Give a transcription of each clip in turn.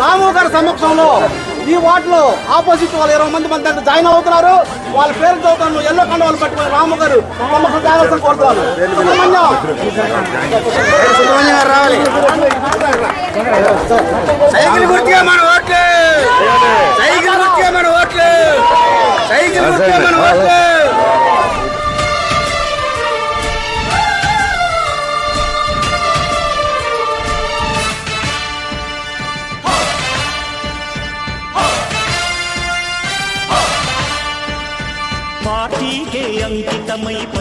రాము గారి సమక్షంలో ఈ వార్డులో ఆపోజిట్ వాళ్ళు ఇరవై మంది మంది దగ్గర జాయిన్ అవుతున్నారు. వాళ్ళ పేరు చదువుతాను ఎల్లో కండ వాళ్ళు పట్టుకుని రాము గారు సమక్షం జాగ్రత్త కోరుతున్నారు సైకిల్ గుర్తుగా మన ఓట్లు. సైకిల్ గుర్తుగా మన ఓట్లు. సైకిల్ గుర్తుగా మన ఓట్లు.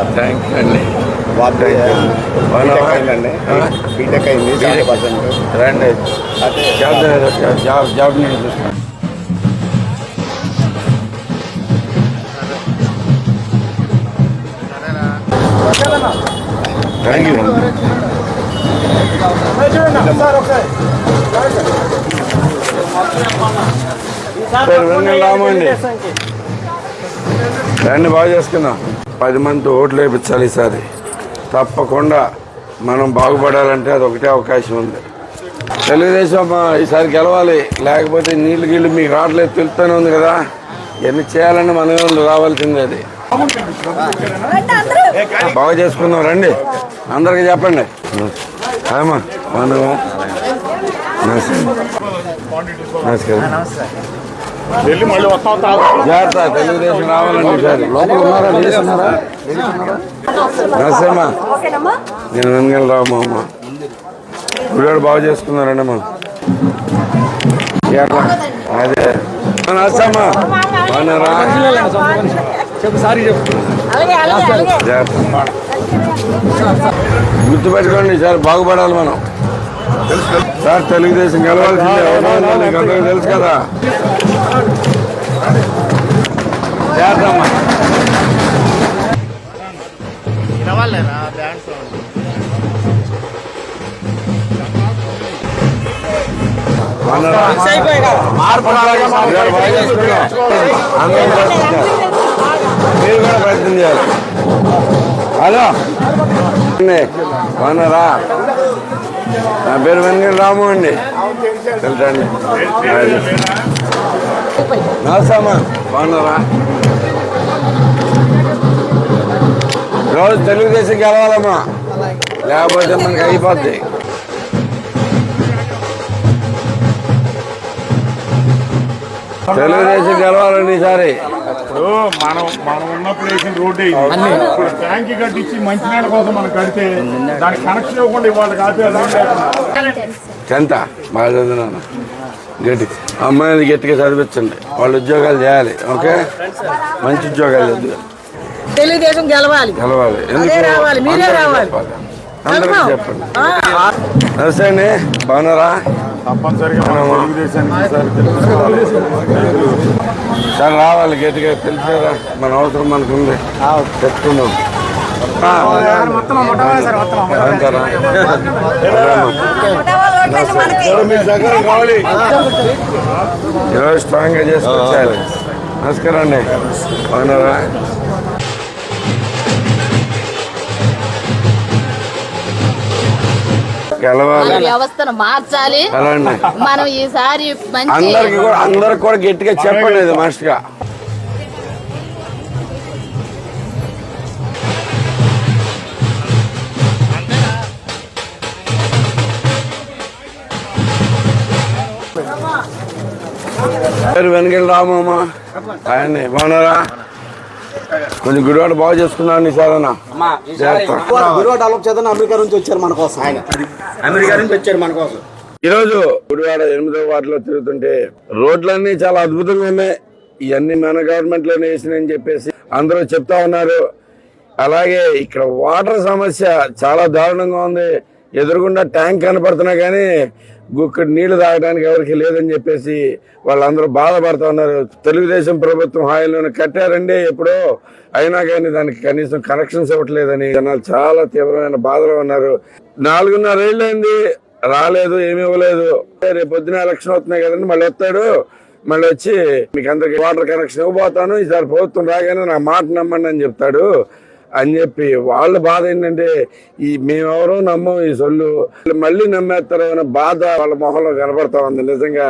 సార్ థ్యాంక్ యూ అండి. బీటెక్ అయిందండి. బీటెక్ అయింది రండి. జాబ్ జాబ్ జాబ్ నేను చూస్తాను. థ్యాంక్ యూ రామండి. రండి బాగా చేసుకుందాం. పది మంది ఓట్లు వేయించాలి ఈసారి. తప్పకుండా మనం బాగుపడాలంటే అది ఒకటే అవకాశం ఉంది. తెలుగుదేశం ఈసారి గెలవాలి. లేకపోతే నీళ్ళు గీళ్ళు మీకు రావట్లేదు తెలుస్తూనే ఉంది కదా. ఎన్ని చేయాలని మనమే రావాల్సిందే అది. బాగా చేసుకుందాం రండి. అందరికీ చెప్పండి. అమ్మా. నమస్కారం. నమస్కారం. నమస్కారం జాగ్రత్త తెలుగుదేశం రావాలండి ఈసారి. లోపల ఉన్నారా? లేడీస్ ఉన్నారా నమస్తేమ్మా నేను వెనకాల రామా అమ్మ గుడివాడు బాగా చేసుకున్నారండి అమ్మా. ఎట్లా అదే. నమస్తేమ్మా బాగున్నారా జాగ్రత్త. గుర్తుపెట్టుకోండి ఈసారి బాగుపడాలి మనం. సార్ తెలుగుదేశం గెలవాల్సిందే? నీకు అందరికీ తెలుసు కదా. చేద్దామా. మీరు కూడా ప్రయత్నం చేయాలి. హలో. బాగున్నారా నా పేరు వెనకటి రాము అండి. తెలుసండి? నమస్తామా బాగున్నారా? రోజు తెలుగుదేశం గెలవాలమ్మా. లేకపోతే మనకి అయిపోద్ది. తెలుగుదేశం గెలవాలండి ఈసారి. ఇప్పుడు మనం మనం ఉన్నప్పుడు వేసిన రోడ్డు ఇప్పుడు ట్యాంక్ కట్టించి మంచినీళ్ళ కోసం మనం కడితే దానికి కనెక్షన్ ఇవ్వకుండా ఇవాళ. టెన్త్ బాగా చదివినాను గట్టి. అమ్మాయిని గట్టిగా చదివించండి. వాళ్ళు ఉద్యోగాలు చేయాలి ఓకే? మంచి ఉద్యోగాలు తెలుగుదేశం గెలవాలి. గెలవాలి. అదే రావాలి, మీరే రావాలి. అందరికీ. చెప్పండి. నమస్తే అండి. బాగున్నారా? తప్పనిసరిగా మనం తెలుగుదేశానికి ఈసారి తెలుసుకోవాలి. సార్ రావాలి గట్టిగా తెలిసారా. మన అవసరం మనకుంది. చెప్తున్నాం? ఈరోజు స్ట్రాంగ్గా చేసుకొచ్చారు? నమస్కారం అండి. బాగున్నారా? వ్యవస్థను మార్చాలి. మనం ఈసారి మంచి అందరికి కూడా అందరికి కూడా గట్టిగా చెప్పండి ఇది మస్ట్గా పేరు వెనకెళ్ళి రామమ్మ ఆయన్ని బాగున్నారా? కొంచెం గుడివాడ బాగా చేసుకున్నాను ఈ సారన్నా గురువు డెవలప్ చేద్దాం అమెరికా నుంచి వచ్చారు మన కోసం ఆయన. అమెరికా నుంచి వచ్చారు మన కోసం. ఈరోజు గుడివాడ ఎనిమిదో వార్డులో తిరుగుతుంటే రోడ్లన్నీ చాలా అద్భుతంగా ఉన్నాయి. ఇవన్నీ మన గవర్నమెంట్లోనే వేసినాయని చెప్పేసి అందరూ చెప్తా ఉన్నారు. అలాగే ఇక్కడ వాటర్ సమస్య చాలా దారుణంగా ఉంది. ఎదురుగుండా ట్యాంక్ కనపడుతున్నా కానీ గుక్కడి నీళ్ళు తాగడానికి ఎవరికి లేదని చెప్పేసి వాళ్ళందరూ బాధపడుతూ ఉన్నారు. తెలుగుదేశం ప్రభుత్వం హాయిలోనే కట్టారండి ఎప్పుడో. అయినా కానీ దానికి కనీసం కనెక్షన్స్ ఇవ్వట్లేదని జనాలు చాలా తీవ్రమైన బాధలో ఉన్నారు. నాలుగున్నర ఏళ్ళైంది. రాలేదు ఏమి ఇవ్వలేదు. రేపు పొద్దున ఎలక్షన్ అవుతున్నాయి కదండి మళ్ళీ వస్తాడు. మళ్ళీ వచ్చి మీకు అందరికి వాటర్ కనెక్షన్ ఇవ్వబోతాను. ఈసారి ప్రభుత్వం రాగానే నా మాట నమ్మండి అని చెప్తాడు. అని చెప్పి వాళ్ళ బాధ ఏంటంటే ఈ మేమెవరో నమ్మం ఈ సొల్లు. మళ్ళీ నమ్మేస్తారనే బాధ వాళ్ళ మొహంలో కనబడతా ఉంది. నిజంగా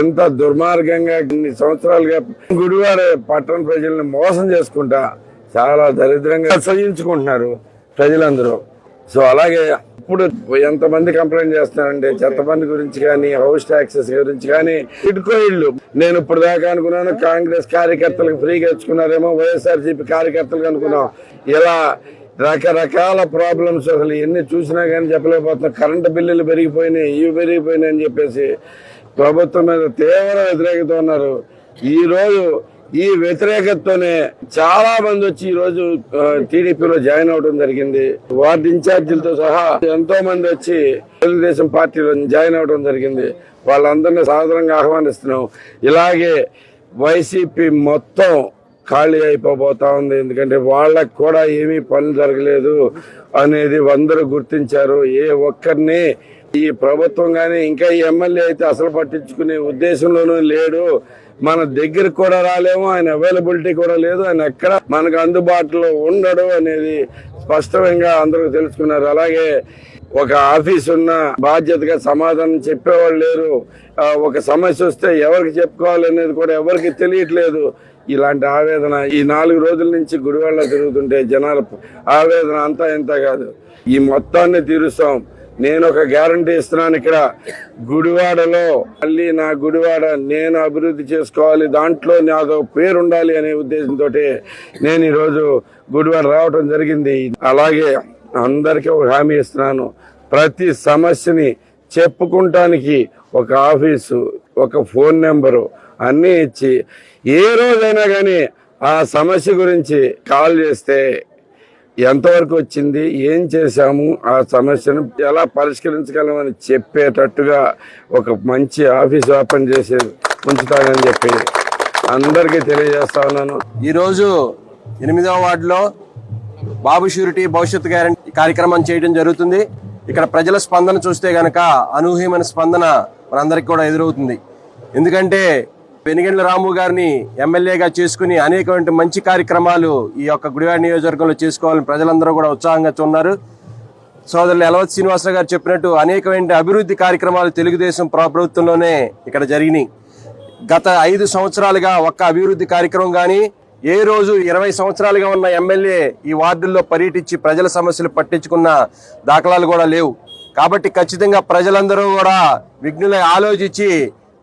ఎంత దుర్మార్గంగా ఇన్ని సంవత్సరాలుగా గుడివాడ పట్టణ ప్రజల్ని మోసం చేసుకుంటా చాలా దరిద్రంగా సహించుకుంటున్నారు ప్రజలందరూ. సో అలాగే ఇప్పుడు ఎంతమంది కంప్లైంట్ చేస్తానండి చెత్త పని గురించి కానీ హౌస్ ట్యాక్సెస్ గురించి కానీ ఇటుకో ఇల్లు నేను ఇప్పుడు దాకా అనుకున్నాను కాంగ్రెస్ కార్యకర్తలకు ఫ్రీగా ఇచ్చుకున్నారేమో వైఎస్ఆర్సీపీ కార్యకర్తలకు అనుకున్నాం. ఇలా రకరకాల ప్రాబ్లమ్స్ అసలు ఎన్ని చూసినా కానీ చెప్పలేకపోతున్నాం. కరెంటు బిల్లులు పెరిగిపోయినాయి ఇవి పెరిగిపోయినాయి అని చెప్పేసి ప్రభుత్వం మీద తీవ్ర వ్యతిరేకత ఉన్నారు. ఈ రోజు ఈ వ్యతిరేకతతోనే చాలా మంది వచ్చి ఈ రోజు టీడీపీలో జాయిన్ అవడం జరిగింది. వార్డు ఇన్ఛార్జీలతో సహా ఎంతో మంది వచ్చి తెలుగుదేశం పార్టీలో జాయిన్ అవడం జరిగింది. వాళ్ళందరినీ సాధారణంగా ఆహ్వానిస్తున్నాం. ఇలాగే వైసీపీ మొత్తం ఖాళీ అయిపోబోతా ఉంది. ఎందుకంటే వాళ్ళకు కూడా ఏమీ పనులు జరగలేదు అనేది అందరూ గుర్తించారు. ఏ ఒక్కరిని ఈ ప్రభుత్వం కానీ ఇంకా ఈ ఎమ్మెల్యే అయితే అసలు పట్టించుకునే ఉద్దేశంలోనూ లేడు. మన దగ్గర కూడా రాలేము ఆయన అవైలబిలిటీ కూడా లేదు ఆయన ఎక్కడ మనకు అందుబాటులో ఉండడు అనేది స్పష్టంగా అందరూ తెలుసుకున్నారు. అలాగే ఒక ఆఫీస్ ఉన్న బాధ్యతగా సమాధానం చెప్పేవాళ్ళు లేరు. ఒక సమస్య వస్తే ఎవరికి చెప్పుకోవాలి అనేది కూడా ఎవరికి తెలియట్లేదు. ఇలాంటి ఆవేదన ఈ నాలుగు రోజుల నుంచి గుడివాళ్ళ తిరుగుతుంటే జనాల ఆవేదన అంతా ఇంత కాదు. ఈ మొత్తాన్ని తీరుస్తాం. నేను ఒక గ్యారంటీ ఇస్తున్నాను ఇక్కడ. గుడివాడలో మళ్ళీ నా గుడివాడ నేను అభివృద్ధి చేసుకోవాలి దాంట్లో నాదో పేరు ఉండాలి అనే ఉద్దేశంతో నేను ఈరోజు గుడివాడ రావటం జరిగింది. అలాగే అందరికీ ఒక హామీ ఇస్తున్నాను. ప్రతి సమస్యని చెప్పుకుంటానికి ఒక ఆఫీసు ఒక ఫోన్ నెంబరు అన్నీ ఇచ్చి ఏ రోజైనా కానీ ఆ సమస్య గురించి కాల్ చేస్తే ఎంతవరకు వచ్చింది ఏం చేశాము ఆ సమస్యను ఎలా పరిష్కరించగలమని చెప్పేటట్టుగా ఒక మంచి ఆఫీస్ ఓపెన్ చేసి ఉంచుతానని చెప్పి అందరికీ తెలియజేస్తా ఉన్నాను. ఈరోజు ఎనిమిదవ వార్డులో బాబు షూరిటీ భవిష్యత్ గ్యారంటీ కార్యక్రమం చేయడం జరుగుతుంది. ఇక్కడ ప్రజల స్పందన చూస్తే గనక అనూహ్యమైన స్పందన మనందరికి కూడా ఎదురవుతుంది. ఎందుకంటే వెనిగండ్ల రాము గారిని ఎమ్మెల్యేగా చేసుకుని అనేకమైన మంచి కార్యక్రమాలు ఈ యొక్క గుడివాడ నియోజకవర్గంలో చేసుకోవాలని ప్రజలందరూ కూడా ఉత్సాహంగా చూన్నారు సోదరులు ఎలవత్ శ్రీనివాసరావు గారు చెప్పినట్టు అనేకమైన అభివృద్ధి కార్యక్రమాలు తెలుగుదేశం ప్రభుత్వంలోనే ఇక్కడ జరిగినాయి. గత ఐదు సంవత్సరాలుగా ఒక్క అభివృద్ధి కార్యక్రమం కానీ ఏ రోజు ఇరవై సంవత్సరాలుగా ఉన్న ఎమ్మెల్యే ఈ వార్డుల్లో పర్యటించి ప్రజల సమస్యలు పట్టించుకున్న దాఖలాలు కూడా లేవు. కాబట్టి ఖచ్చితంగా ప్రజలందరూ కూడా విఘ్నులై ఆలోచించి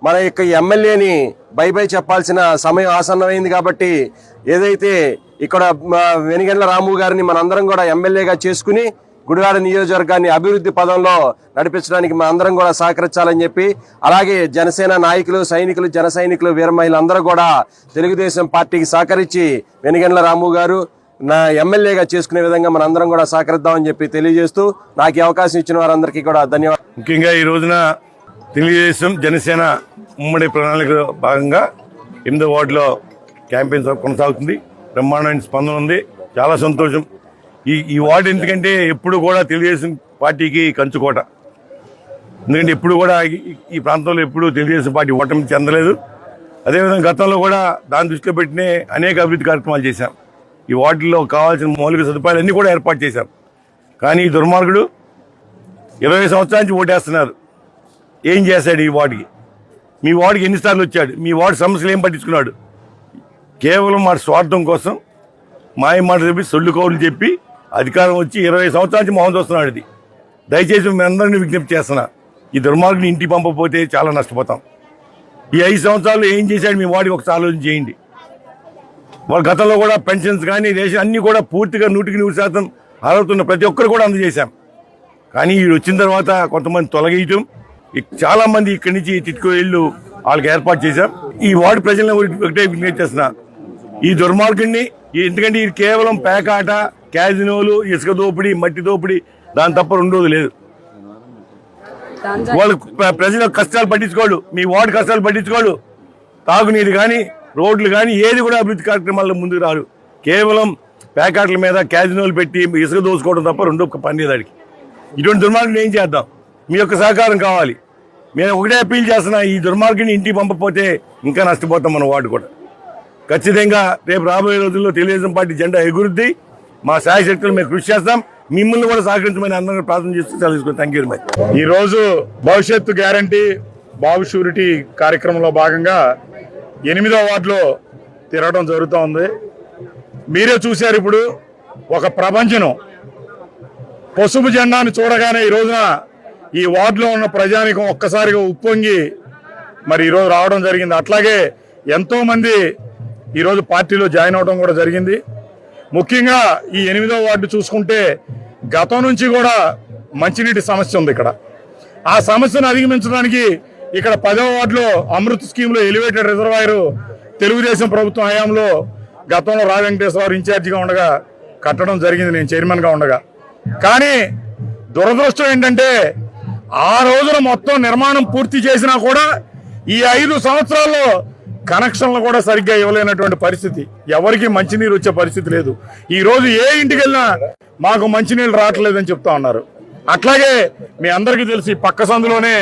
మన యొక్క ఎమ్మెల్యేని బై బై చెప్పాల్సిన సమయం ఆసన్నమైంది కాబట్టి ఏదైతే ఇక్కడ వెనిగండ్ల రాము గారిని మనందరం కూడా ఎమ్మెల్యేగా చేసుకుని గుడివాడ నియోజకవర్గాన్ని అభివృద్ధి పదంలో నడిపించడానికి మన అందరం కూడా సహకరించాలని చెప్పి అలాగే జనసేన నాయకులు సైనికులు జన సైనికులు వీర మహిళలందరూ కూడా తెలుగుదేశం పార్టీకి సహకరించి వెనిగండ్ల రాము గారు నా ఎమ్మెల్యేగా చేసుకునే విధంగా మన అందరం కూడా సహకరిద్దామని చెప్పి తెలియజేస్తూ నాకు అవకాశం ఇచ్చిన వారందరికీ కూడా ధన్యవాదాలు. ముఖ్యంగా ఈ రోజున తెలుగుదేశం జనసేన ఉమ్మడి ప్రణాళికలో భాగంగా ఎనిమిదో వార్డులో క్యాంపెయిన్ కొనసాగుతుంది. బ్రహ్మాండమైన స్పందన ఉంది. చాలా సంతోషం. ఈ ఈ వార్డు ఎందుకంటే ఎప్పుడు కూడా తెలుగుదేశం పార్టీకి కంచుకోట ఎందుకంటే ఎప్పుడు కూడా ఈ- ఈ ప్రాంతంలో ఎప్పుడు తెలుగుదేశం పార్టీ ఓటమి చెందలేదు. అదేవిధంగా గతంలో కూడా దాని దృష్టిలో పెట్టినే అనేక అభివృద్ధి కార్యక్రమాలు చేశాం. ఈ వార్డులో కావాల్సిన మౌలిక సదుపాయాలన్నీ కూడా ఏర్పాటు చేశాం. కానీ ఈ దుర్మార్గుడు ఇరవై సంవత్సరాల నుంచి ఓటేస్తున్నారు. ఏం చేశాడు ఈ వార్డుకి? మీ వార్డుకి ఎన్నిసార్లు వచ్చాడు? మీ వార్డు సమస్యలు ఏం పట్టించుకున్నాడు? కేవలం మా స్వార్థం కోసం మాయ మాట చెప్పి సొల్లు కౌలు చెప్పి అధికారం వచ్చి ఇరవై సంవత్సరాల నుంచి మోహన్ చూస్తున్నాడు ఇది. దయచేసి మీ అందరినీ విజ్ఞప్తి చేస్తున్నా. ఈ దుర్మార్గుని ఇంటికి పంపకపోతే చాలా నష్టపోతాం. ఈ ఐదు సంవత్సరాలు ఏం చేశాడు మీ వాడికి ఒకసారి ఆలోచన చేయండి. వాళ్ళ గతంలో కూడా పెన్షన్స్ కానీ రేషన్ అన్నీ కూడా పూర్తిగా నూటికి నూరు శాతం అర్హతున్న ప్రతి ఒక్కరు కూడా అందజేశాం. కానీ వీడు వచ్చిన తర్వాత కొంతమంది తొలగేయటం చాలా మంది ఇక్కడి నుంచి తిట్టుకు ఇళ్ళు వాళ్ళకి ఏర్పాటు చేశాం ఈ వార్డు ప్రజలను ఒకటే విజ్ఞప్తి చేస్తున్నా. ఈ దుర్మార్గుడిని ఈ- ఎందుకంటే ఇది కేవలం పేకాట క్యాజినోలు ఇసుక దోపిడీ మట్టి దోపిడీ దాని తప్ప రెండోది లేదు. వాళ్ళు ప్రజలు ప్రజల కష్టాలు పట్టించుకోడు. మీ వార్డు కష్టాలు పట్టించుకోడు. తాగునీరు కానీ రోడ్లు కానీ ఏది కూడా అభివృద్ధి కార్యక్రమాల్లో ముందుకు రారు. కేవలం ప్యాకెట్ల మీద క్యాజినోలు పెట్టి ఇసుక దోసుకోవడం తప్ప రెండో పని దానికి ఇటువంటి దుర్మార్గులు ఏం చేద్దాం? మీ యొక్క సహకారం కావాలి. మేము ఒకటే అప్పీల్ చేస్తున్నా ఈ దుర్మార్గుని ఇంటికి పంపకపోతే ఇంకా నష్టపోతాం మన వార్డు కూడా. ఖచ్చితంగా రేపు రాబోయే రోజుల్లో తెలుగుదేశం పార్టీ జెండా ఎగురుద్ది. మా సాయ శక్తులు మేము కృషి చేస్తాం. మిమ్మల్ని కూడా సహకరించమని అందరూ ప్రార్థన చేస్తూ తెలుసుకుని థ్యాంక్ యూ మచ్ ఈ రోజు భవిష్యత్తు గ్యారంటీ బాబు షూరిటీ కార్యక్రమంలో భాగంగా ఎనిమిదో వార్డులో తిరగడం జరుగుతూ ఉంది. మీరే చూశారు ఇప్పుడు ఒక ప్రపంచం. పసుపు జెండాను చూడగానే ఈ రోజున ఈ వార్డులో ఉన్న ప్రజానికం ఒక్కసారిగా ఉప్పొంగి మరి ఈరోజు రావడం జరిగింది. అట్లాగే ఎంతో మంది ఈరోజు పార్టీలో జాయిన్ అవడం కూడా జరిగింది. ముఖ్యంగా ఈ ఎనిమిదో వార్డు చూసుకుంటే గతం నుంచి కూడా మంచినీటి సమస్య ఉంది ఇక్కడ. ఆ సమస్యను అధిగమించడానికి ఇక్కడ పదవ వార్డులో అమృత్ స్కీమ్లో ఎలివేటెడ్ రిజర్వాయరు తెలుగుదేశం ప్రభుత్వం హయాంలో గతంలో రా వెంకటేశ్వరరావు ఇన్ఛార్జిగా ఉండగా కట్టడం జరిగింది. నేను చైర్మన్గా ఉండగా. కానీ దురదృష్టం ఏంటంటే ఆ రోజున మొత్తం నిర్మాణం పూర్తి చేసినా కూడా ఈ ఐదు సంవత్సరాల్లో కనెక్షన్లు కూడా సరిగ్గా ఇవ్వలేనటువంటి పరిస్థితి. ఎవరికి మంచినీరు వచ్చే పరిస్థితి లేదు. ఈ రోజు ఏ ఇంటికి వెళ్ళినా మాకు మంచినీళ్ళు రావట్లేదని చెప్తా ఉన్నారు. అట్లాగే మీ అందరికీ తెలిసి పక్క సందులోనే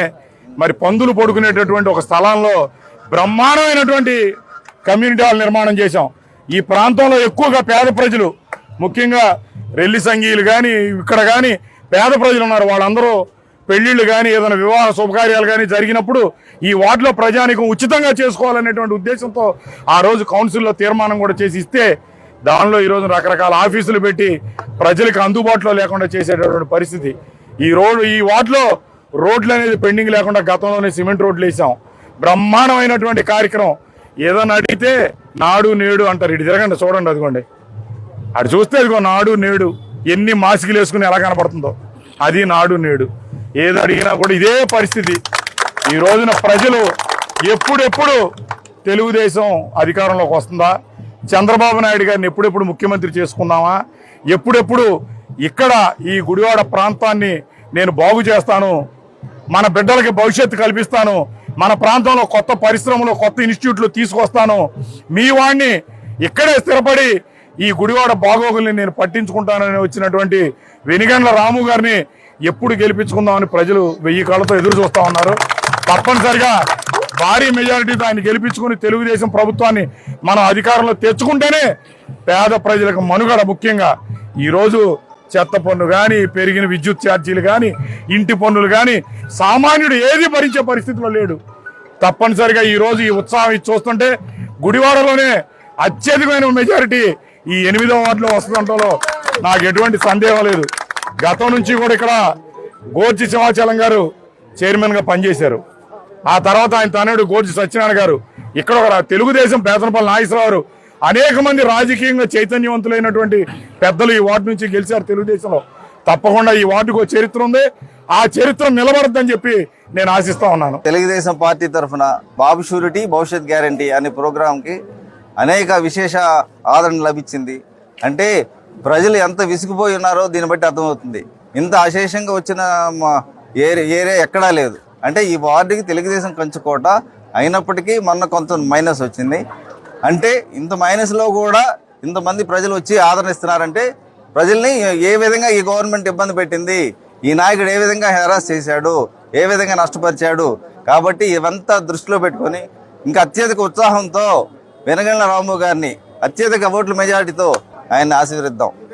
మరి పందులు పడుకునేటటువంటి ఒక స్థలంలో బ్రహ్మాండమైనటువంటి కమ్యూనిటీ హాల్ నిర్మాణం చేశాం. ఈ ప్రాంతంలో ఎక్కువగా పేద ప్రజలు ముఖ్యంగా రెల్లి సంఘీయులు కానీ ఇక్కడ కానీ పేద ప్రజలు ఉన్నారు. వాళ్ళందరూ పెళ్ళిళ్ళు కానీ ఏదైనా వివాహ శుభకార్యాలు కానీ జరిగినప్పుడు ఈ వార్డులో ప్రజానికం ఉచితంగా చేసుకోవాలనేటువంటి ఉద్దేశంతో ఆ రోజు కౌన్సిల్లో తీర్మానం కూడా చేసి ఇస్తే దానిలో ఈరోజు రకరకాల ఆఫీసులు పెట్టి ప్రజలకు అందుబాటులో లేకుండా చేసేటటువంటి పరిస్థితి. ఈ రోడ్డు ఈ వార్డులో రోడ్లు అనేది పెండింగ్ లేకుండా గతంలోనే సిమెంట్ రోడ్లు వేసాం. బ్రహ్మాండమైనటువంటి కార్యక్రమం. ఏదైనా అడిగితే నాడు నేడు అంటారు. ఇటు తిరగండి చూడండి అదిగోండి. అటు చూస్తే అదిగో నాడు నేడు. ఎన్ని మాసికలు వేసుకుని ఎలా కనపడుతుందో. అది నాడు నేడు. ఏది అడిగినా కూడా ఇదే పరిస్థితి. ఈ రోజున ప్రజలు ఎప్పుడెప్పుడు తెలుగుదేశం అధికారంలోకి వస్తుందా? చంద్రబాబు నాయుడు గారిని ఎప్పుడెప్పుడు ముఖ్యమంత్రి చేసుకుందామా? ఎప్పుడెప్పుడు ఇక్కడ ఈ గుడివాడ ప్రాంతాన్ని నేను బాగు చేస్తాను? మన బిడ్డలకి భవిష్యత్తు కల్పిస్తాను? మన ప్రాంతంలో కొత్త పరిశ్రమలు కొత్త ఇన్స్టిట్యూట్లు తీసుకొస్తాను? మీ వాడిని ఇక్కడే స్థిరపడి ఈ గుడివాడ బాగోగుల్ని నేను పట్టించుకుంటానని వచ్చినటువంటి వెనిగండ్ల రాము గారిని ఎప్పుడు గెలిపించుకుందామని ప్రజలు వెయ్యి కాళ్ళతో ఎదురు చూస్తా ఉన్నారు. తప్పనిసరిగా భారీ మెజారిటీతో ఆయన గెలిపించుకుని తెలుగుదేశం ప్రభుత్వాన్ని మనం అధికారంలో తెచ్చుకుంటేనే పేద ప్రజలకు మనుగడ ముఖ్యంగా. ఈరోజు చెత్త పన్ను కానీ పెరిగిన విద్యుత్ ఛార్జీలు కానీ ఇంటి పన్నులు కానీ సామాన్యుడు ఏది భరించే పరిస్థితిలో లేడు. తప్పనిసరిగా ఈరోజు ఈ ఉత్సాహం ఇది చూస్తుంటే గుడివాడలోనే అత్యధికమైన మెజారిటీ ఈ ఎనిమిదో వార్డులో వస్తుందంటలో నాకు ఎటువంటి సందేహం లేదు. గతం నుంచి కూడా ఇక్కడ గోర్చి సింహాచలం గారు చైర్మన్గా పనిచేశారు. ఆ తర్వాత ఆయన తనయుడు గోర్చి సత్యనారాయణ గారు ఇక్కడ ఒక తెలుగుదేశం పేదనపల్లి నాగేశ్వరరావు గారు అనేక మంది రాజకీయంగా చైతన్యవంతులైనటువంటి పెద్దలు ఈ వార్డు నుంచి గెలిచారు తెలుగుదేశంలో. తప్పకుండా ఈ వార్డుకు చరిత్ర ఉంది. ఆ చరిత్ర నిలబడద్దని చెప్పి నేను ఆశిస్తా ఉన్నాను. తెలుగుదేశం పార్టీ తరఫున బాబు షూరిటీ భవిష్యత్ గ్యారంటీ అనే ప్రోగ్రాంకి అనేక విశేష ఆదరణ లభించింది. అంటే ప్రజలు ఎంత విసిగిపోయి ఉన్నారో దీన్ని బట్టి అర్థమవుతుంది. ఇంత అశేషంగా వచ్చిన ఏరియా ఏరియా ఎక్కడా లేదు. అంటే ఈ వార్డుకి తెలుగుదేశం కంచుకోట అయినప్పటికీ మొన్న కొంత మైనస్ వచ్చింది. అంటే ఇంత మైనస్లో కూడా ఇంతమంది ప్రజలు వచ్చి ఆదరణ ఇస్తున్నారంటే ప్రజల్ని ఏ విధంగా ఈ గవర్నమెంట్ ఇబ్బంది పెట్టింది? ఈ నాయకుడు ఏ విధంగా హెరాస్ చేశాడు? ఏ విధంగా నష్టపరిచాడు? కాబట్టి ఇవంతా దృష్టిలో పెట్టుకొని ఇంకా అత్యధిక ఉత్సాహంతో వెనగళ్ళ రాము గారిని అత్యధిక ఓట్ల మెజారిటీతో ఆయన్ని ఆశీర్వదిద్దాం